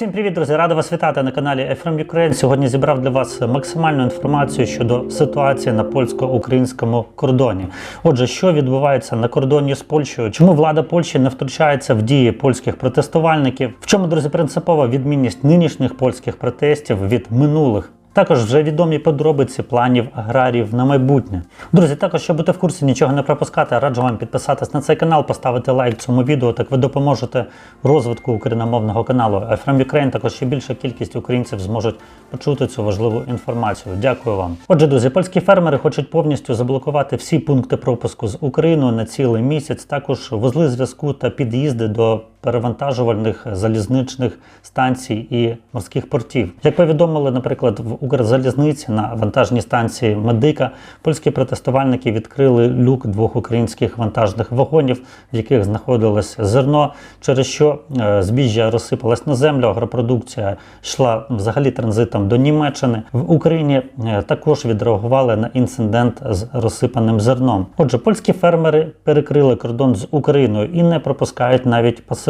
Всім привіт, друзі! Рада вас вітати на каналі FM Ukraine. Сьогодні зібрав для вас максимальну інформацію щодо ситуації на польсько-українському кордоні. Отже, що відбувається на кордоні з Польщею? Чому влада Польщі не втручається в дії польських протестувальників? В чому, друзі, принципова відмінність нинішніх польських протестів від минулих? Також вже відомі подробиці планів аграріїв на майбутнє. Друзі, також, щоб бути в курсі, нічого не пропускати, раджу вам підписатись на цей канал, поставити лайк цьому відео. Так ви допоможете розвитку україномовного каналу. А From Ukraine також ще більша кількість українців зможуть почути цю важливу інформацію. Дякую вам. Отже, друзі, польські фермери хочуть повністю заблокувати всі пункти пропуску з Україною на цілий місяць. Також вузли зв'язку та під'їзди до перевантажувальних залізничних станцій і морських портів. Як повідомили, наприклад, в Укрзалізниці на вантажній станції Медика польські протестувальники відкрили люк двох українських вантажних вагонів, в яких знаходилось зерно, через що е, збіжжя розсипалось на землю. Агропродукція йшла взагалі транзитом до Німеччини. В Україні е, також відреагували на інцидент з розсипаним зерном. Отже, польські фермери перекрили кордон з Україною і не пропускають навіть пасажирів.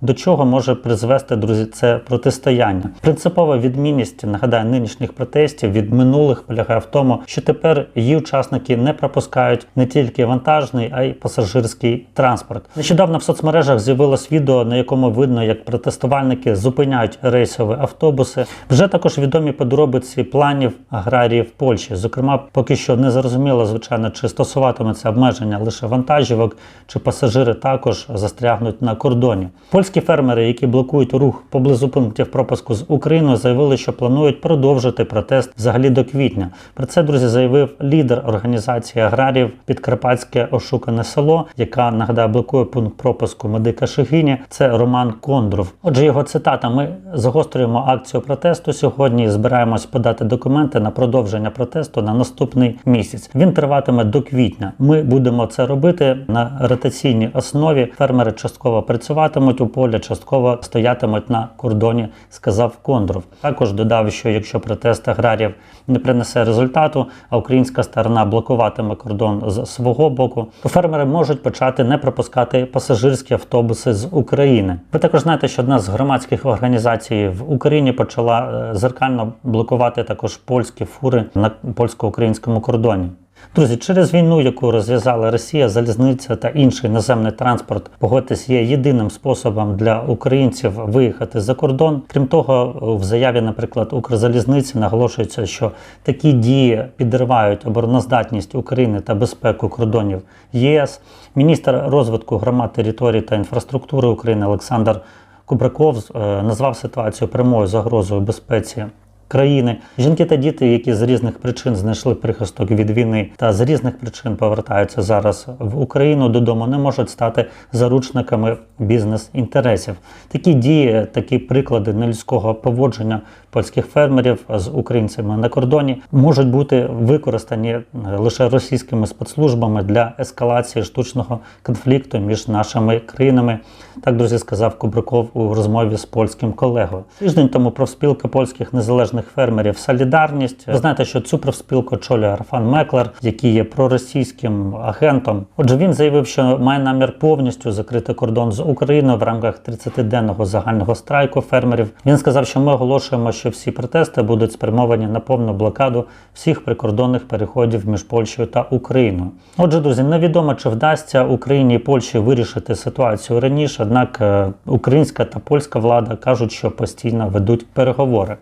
До чого може призвести друзі це протистояння? Принципова відмінність нагадаю нинішніх протестів від минулих полягає в тому, що тепер її учасники не пропускають не тільки вантажний, а й пасажирський транспорт. Нещодавно в соцмережах з'явилось відео, на якому видно, як протестувальники зупиняють рейсові автобуси. Вже також відомі подробиці планів аграріїв Польщі. Зокрема, поки що не зрозуміло, звичайно, чи стосуватиметься обмеження лише вантажівок, чи пасажири також застрягнуть на кордоні. Польські фермери, які блокують рух поблизу пунктів пропуску з Україною, заявили, що планують продовжити протест взагалі до квітня. Про це друзі заявив лідер організації аграріїв Підкарпатське ошукане село, яка нагадаю блокує пункт пропуску медика Шигині. Це Роман Кондров. Отже, його цитата: ми загострюємо акцію протесту сьогодні. і Збираємось подати документи на продовження протесту на наступний місяць. Він триватиме до квітня. Ми будемо це робити на ротаційній основі. Фермери частково працюватимуть у полі, частково стоятимуть на кордоні, сказав Кондров. Також додав, що якщо протест аграріїв не принесе результату, а українська сторона блокуватиме кордон з свого боку, то фермери можуть почати не пропускати пасажирські автобуси з України. Ви також знаєте, що одна з громадських організацій в Україні почала е, зеркально блокувати також польські фури на польсько-українському кордоні. Друзі, через війну, яку розв'язала Росія, залізниця та інший наземний транспорт, погодьтесь, є єдиним способом для українців виїхати за кордон. Крім того, в заяві, наприклад, Укрзалізниці наголошується, що такі дії підривають обороноздатність України та безпеку кордонів ЄС. Міністр розвитку громад територій та інфраструктури України Олександр Кубраков е, назвав ситуацію прямою загрозою безпеці країни. Жінки та діти, які з різних причин знайшли прихисток від війни та з різних причин повертаються зараз в Україну додому, не можуть стати заручниками бізнес-інтересів. Такі дії, такі приклади нелюдського поводження польських фермерів з українцями на кордоні можуть бути використані лише російськими спецслужбами для ескалації штучного конфлікту між нашими країнами. Так, друзі, сказав Кубриков у розмові з польським колегою. Тиждень тому профспілка польських незалежних фермерів Солідарність. Ви знаєте, що цю профспілку очолює Рафан Меклер, який є проросійським агентом. Отже, він заявив, що має намір повністю закрити кордон з Україною в рамках 30-денного загального страйку фермерів. Він сказав, що ми оголошуємо, що всі протести будуть спрямовані на повну блокаду всіх прикордонних переходів між Польщею та Україною. Отже, друзі, невідомо чи вдасться Україні і Польщі вирішити ситуацію раніше однак е, українська та польська влада кажуть, що постійно ведуть переговори.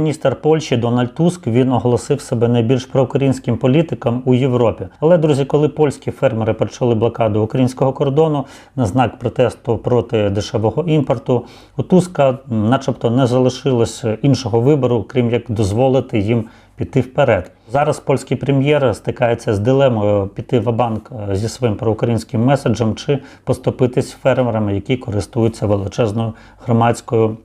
Прем'єр-міністр Польщі Дональд Туск він оголосив себе найбільш проукраїнським політиком у Європі. Але друзі, коли польські фермери почали блокаду українського кордону на знак протесту проти дешевого імпорту, у Туска, начебто, не залишилось іншого вибору, крім як дозволити їм піти вперед. Зараз польський прем'єр стикається з дилемою піти в банк зі своїм проукраїнським меседжем чи поступитись фермерами, які користуються величезною громадською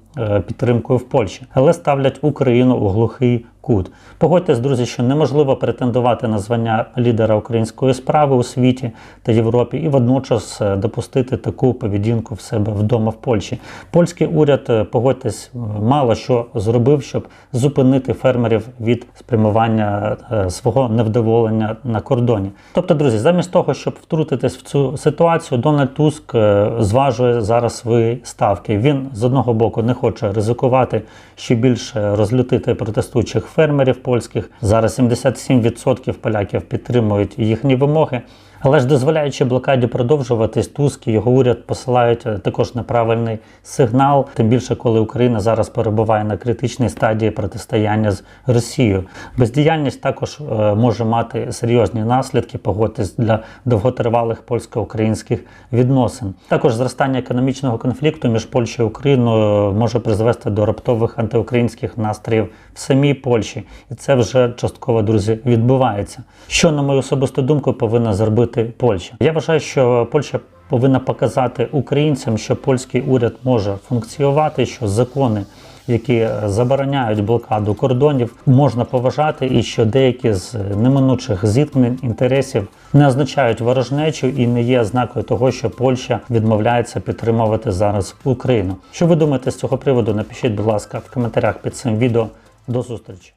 підтримкою в Польщі, але ставлять Україну у глухий кут. Погодьтесь, друзі, що неможливо претендувати на звання лідера української справи у світі та Європі і водночас е, допустити таку поведінку в себе вдома в Польщі. Польський уряд, е, погодьтесь, мало що зробив, щоб зупинити фермерів від спрямування е, свого невдоволення на кордоні. Тобто, друзі, замість того, щоб втрутитись в цю ситуацію, Дональд Туск е, зважує зараз свої ставки. Він з одного боку не хоче ризикувати ще більше розлютити протестуючих фермерів польських. Зараз 77% поляків підтримують їхні вимоги. Але ж дозволяючи блокаді продовжуватись, Туск і його уряд посилають е, також неправильний сигнал, тим більше коли Україна зараз перебуває на критичній стадії протистояння з Росією. Бездіяльність також е, може мати серйозні наслідки, погодьтесь для довготривалих польсько-українських відносин. Також зростання економічного конфлікту між Польщею і Україною може призвести до раптових антиукраїнських настроїв в самій Польщі, і це вже частково, друзі, відбувається. Що, на мою особисту думку, повинна зробити Польща? Я вважаю, що Польща повинна показати українцям, що польський уряд може функціонувати, що закони. Які е, забороняють блокаду кордонів, можна поважати, і що деякі з неминучих зіткнень інтересів не означають ворожнечу і не є ознакою того, що Польща відмовляється підтримувати зараз Україну. Що ви думаєте з цього приводу? Напишіть, будь ласка, в коментарях під цим відео. До зустрічі.